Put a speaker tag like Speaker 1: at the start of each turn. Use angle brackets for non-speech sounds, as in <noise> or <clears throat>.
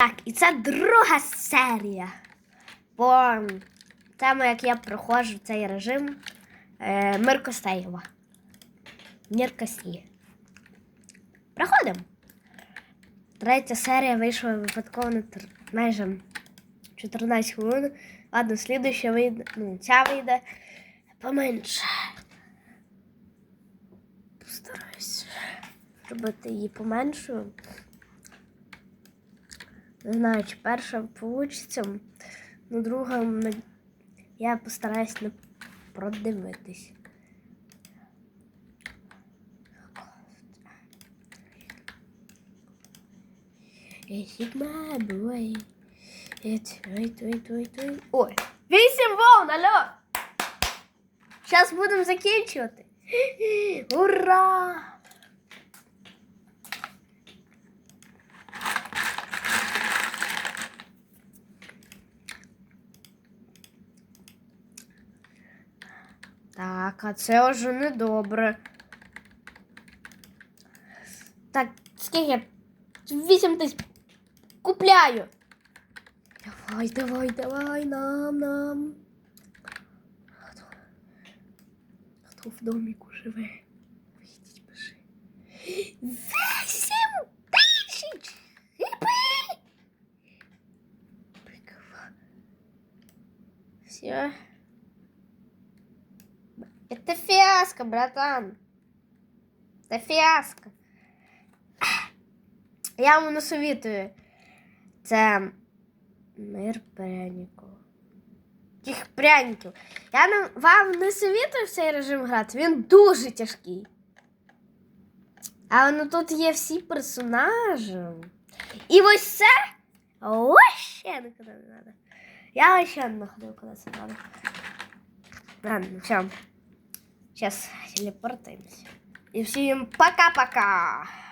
Speaker 1: Так, і це друга серія. По тому, як я проходжу цей режим е, Мир Костеєва. Мір Костєєв. Проходимо. Третя серія вийшла випадково на тр- майже 14 хвилин. Ладно, слідуюча вийде, ну, ця вийде поменше. Постараюсь зробити її поменшою. Не знаю, чи перша вийде, але друга я постараюсь не продивитись. Ой, вісім волн, алло! Зараз будемо закінчувати. <gasps> Ура! Так, а це вже не добре. Так, скільки? Вісім тисяч. Купляю. Давай, давай, давай, нам, нам. Хто, хто в доміку живе? Вийдіть, пиши. Вісім тисяч! Гіпи! Прикова. Все. Это фиаско, братан. Это фиаско. <clears throat> Я вам не совітую. Це мир пряників. Тих пряників. Я вам не совітую в цей режим грати. Він дуже тяжкий. А ну тут є всі персонажі. І ось це. Ще не треба. Я ще не ходив, куди це треба. Ладно, все. Сейчас телепортаемся. И всем пока-пока.